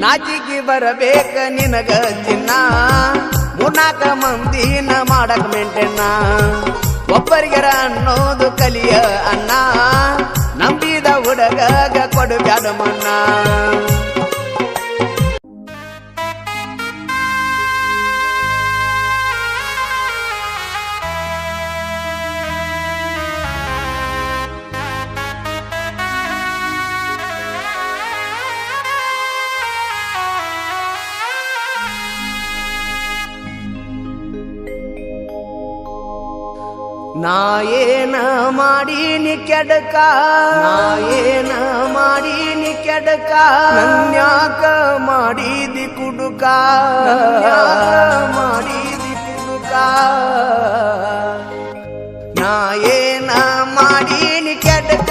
ನಾಚಿಗೆ ಬರಬೇಕ ನಿನಗ ಚಿನ್ನ. ಮಂದಿ ಮಂದಿನ ಮಾಡಕ್ ಮೆಂಟೆನ್ನ. ಒಬ್ಬರಿಗರ ಅನ್ನೋದು ಕಲಿಯ ಅನ್ನ. ನಂಬಿದ ಹುಡುಗ ಕೊಡು ಮನ್ನ. ನಾ ಮಾಡಿ ಮಾಡೀನಿ ಕೆಡಕ? ನಾಯೇನ ಮಾಡಿ ಮಾಡೀನಿ ಕೆಡಕ? ನನ್ಯಾಕ ಮಾಡಿದಿ ಕುಡುಕ? ಮಾಡಿದಿ ಕುಡುಕ? ನಾಯೇನ ಮಾಡಿ ಮಾಡೀನಿ ಕೆಡಕ?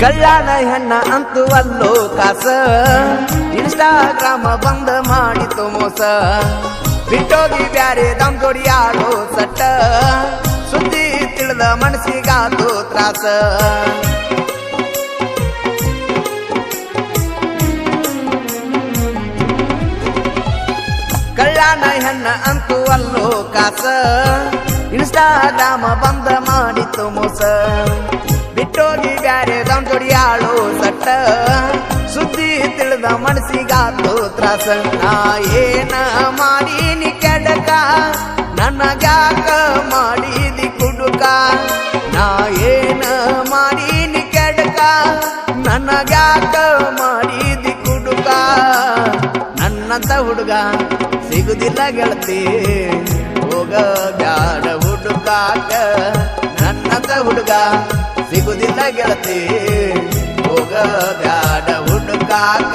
ಕಲ್ಯಾಣ ಹೆಣ್ಣ ಅಂತೂ ಅಲ್ಲೋ ಕಾಸ. ಇನ್ಸ್ಟಾಗ್ರಾಮ ಬಂದ ಮಾಡಿತು ಮೋಸ. ಬಿಟ್ಟೋಗಿ ಬ್ಯಾರೆ ದಮ್ ಜೋಡಿ ಆಡೋ ಸಟ್ಟ. ಸುದ್ದಿ ತಿಳಿದ ಮನಸ್ಸಿಗಾದು ತ್ರಾಸ. ಕಲ್ಯಾಣ ಹೆಣ್ಣ ಅಂತೂ ಅಲ್ಲೋ ಕಾಸ. ಇನ್ಸ್ಟಾಗ್ರಾಮ ಬಂದ ಮಾಡಿತು ಮೋಸ. ಬಿಟ್ಟೋಗಿ ಬ್ಯಾರೆ ಆಳೋ ಸಟ್ಟ. ಸುದ್ದಿ ತಿಳಿದ ಮನಸ್ಸಿಗಾತು ತ್ರಾಸ. ನಾ ಏನ ಮಾಡೀನಿ ಕೆಡಕ? ನನಗ್ಯಾಕ ಮಾಡಿದಿ ಕುಡುಕ? ನಾ ಏನ ಮಾಡೀನಿ ಕೆಡಕ? ನನಗ್ಯಾಕ ಮಾಡಿದಿ ಕುಡುಕ? ನನ್ನಂತ ಹುಡುಗ ಸಿಗುದಿಲ್ಲ ಗೆಳತಿ. ಹೋಗ ಬ್ಯಾಡ ಹುಡುಕಾಕ ನನ್ನಂತ ಹುಡುಗ ಸಿಗುದಿಲ್ಲ ಗೆಳತಿ. ಹೋಗ ಬ್ಯಾಡ ಹುಡುಕಾಕ?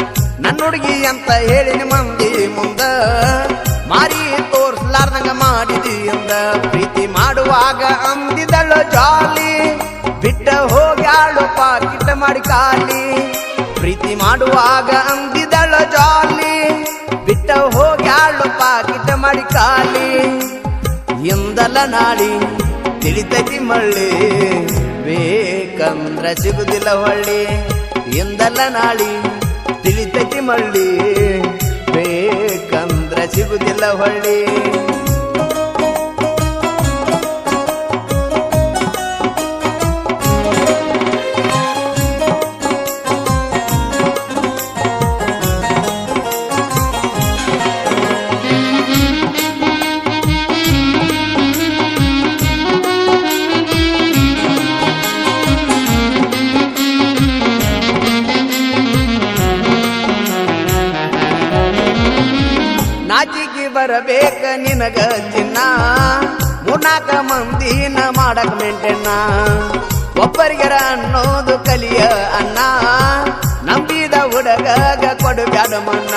ನನ್ನ ಹುಡುಗಿ ಅಂತ ಹೇಳಿನ ಮಂದಿ ಮುಂದ. ಮಾರಿ ತೋರಿಸ್ಲಾರ್ದಂಗ ಮಾಡಿದಿ ಅಂದ. ಪ್ರೀತಿ ಮಾಡುವಾಗ ಅಂದಿದಳು ಜಾಲಿ. ಬಿಟ್ಟ ಹೋಗ್ಯಾಳು ಪಾಕಿಟ್ಟ ಮಾಡಿ ಕಾಲಿ ಪ್ರೀತಿ ಮಾಡುವಾಗ ಅಂದಿದಳು ಜಾಲಿ. ಬಿಟ್ಟ ಹೋಗ್ಯಾಳು ಪಾಕಿಟ್ಟ ಮಾಡಿ ಕಾಲಿ ಇಂದಲ ನಾಳಿ ತಿಳಿತೈತಿ ಮಳ್ಳಿ. ಬೇಕಂದ್ರ ಸಿಗುದಿಲ್ಲ ಹೊಳ್ಳಿ. ಎಂದಲ್ಲ ನಾಳಿ ತಿಳಿತೈತಿ ಮಳ್ಳಿ. ಬೇಕಂದ್ರ ಸಿಗುದಿಲ್ಲ ಹೊಳ್ಳಿ. ಬರಬೇಕ ನಿನಗ ಚಿನ್ನ? ಮುನಾಕ ಮಂದಿನ ಮಾಡಕ್ ಮೆಂಟೆನ್ನ? ಒಬ್ಬರಿಗರ ಅನ್ನೋದು ಕಲಿಯ ಅನ್ನ? ನಂಬಿದ ಹುಡುಗ ಕೊಡು ಬ್ಯಾಡ ಮನ್ನ?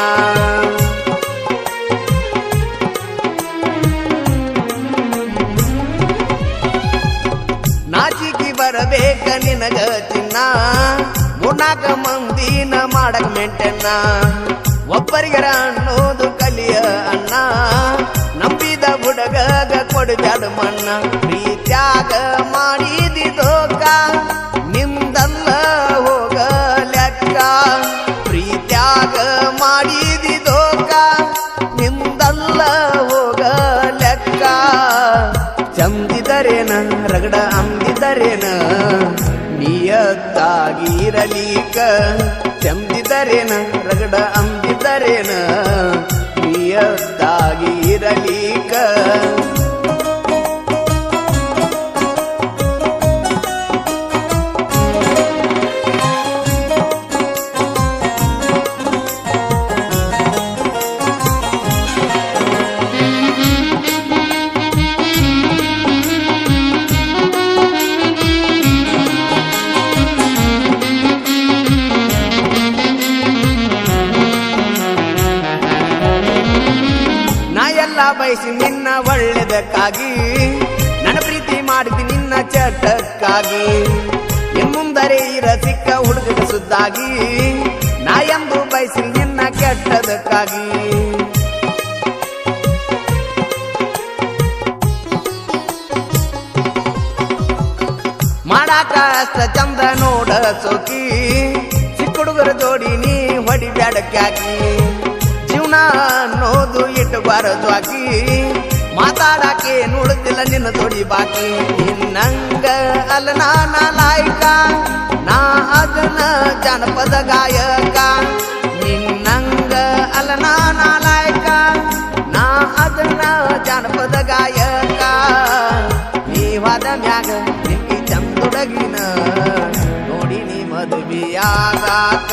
ನಾಚಿಕಿ ಬರಬೇಕ ನಿನಗ ಚಿನ್ನ? ಮುನಾಕ ಮಂದಿನ ಮಾಡಕ್ ಮೆಂಟೆನ್ನ? ಒಬ್ಬರಿಗರ ಅನ್ನೋದು ಕಲಿಯ ಅಣ್ಣ ನಂಬಿದ ಬುಡಗ ಕೊಡಬ್ಯಾಡ ಮಣ್ಣ ಪ್ರೀ ತ್ಯಾಗ ಮಾಡಿದೋಕ ನಿಂದಲ್ಲ ಹೋಗ ಲೆಕ್ಕ. ಪ್ರೀತ್ಯಾಗ ಮಾಡಿದಿದೋಕ ದೋಕ. ನಿಂದಲ್ಲ ಹೋಗ ಲೆಕ್ಕ. ಚಂದಿದರೇನ ರಗಡ ಅಂದಿದರೇನ? ನಿಯತ್ತಾಗಿರಲೀಕ. ಚಂದಿದರೇನ ರಗಡ ಅಂಬಿದರೇನ ನಿಯತ್ತಾಗಿರಲೀಕ. ಎಲ್ಲ ಬಯಸಿ ನಿನ್ನ ಒಳ್ಳೆದಕ್ಕಾಗಿ. ನನ್ನ ಪ್ರೀತಿ ಮಾಡಿದ ನಿನ್ನ ಚಟಕ್ಕಾಗಿ. ಇನ್ಮುಂದರೆ ಇರ ಸಿಕ್ಕ ಹುಡುಗದ ಸುದ್ದಾಗಿ. ನಾ ಎಂದು ಬಯಸಿ ನಿನ್ನ ಕೆಟ್ಟದಕ್ಕಾಗಿ. ಮಾಡಾಕ ಅಷ್ಟ ನೋಡ ಸೋಕಿ. ಚಿಕ್ಕ ಹುಡುಗರ ಜೋಡಿ ನೀ ಹೊಡಿ ಬ್ಯಾಡಕ್ಕಾಕಿ ಜೀವನ ಅನ್ನೋದು ಇಟ್ಟಬಾರದು ಆಕಿ. ಮಾತಾಡಾಕೆ ನೋಡುದಿಲ್ಲ ನಿನ್ನ ತೊಡಿ ಬಾಕಿ. ನಿನ್ನಂಗ ಅಲ್ಲ ನಾನ ನಾ ಅದನ್ನ ಜನಪದ ಗಾಯಕ. ನಿನ್ನಂಗ ಅಲ್ಲ ನಾನ ನಾ ಅದನ್ನ ಜನಪದ ಗಾಯಕ. ನೀವಾದ ಮ್ಯಾಗ ನಿಮಗೆ ಚಂದೊಡಗಿನ ನೋಡಿ ನೀ ಮದುವೆಯಾಗಾಕ.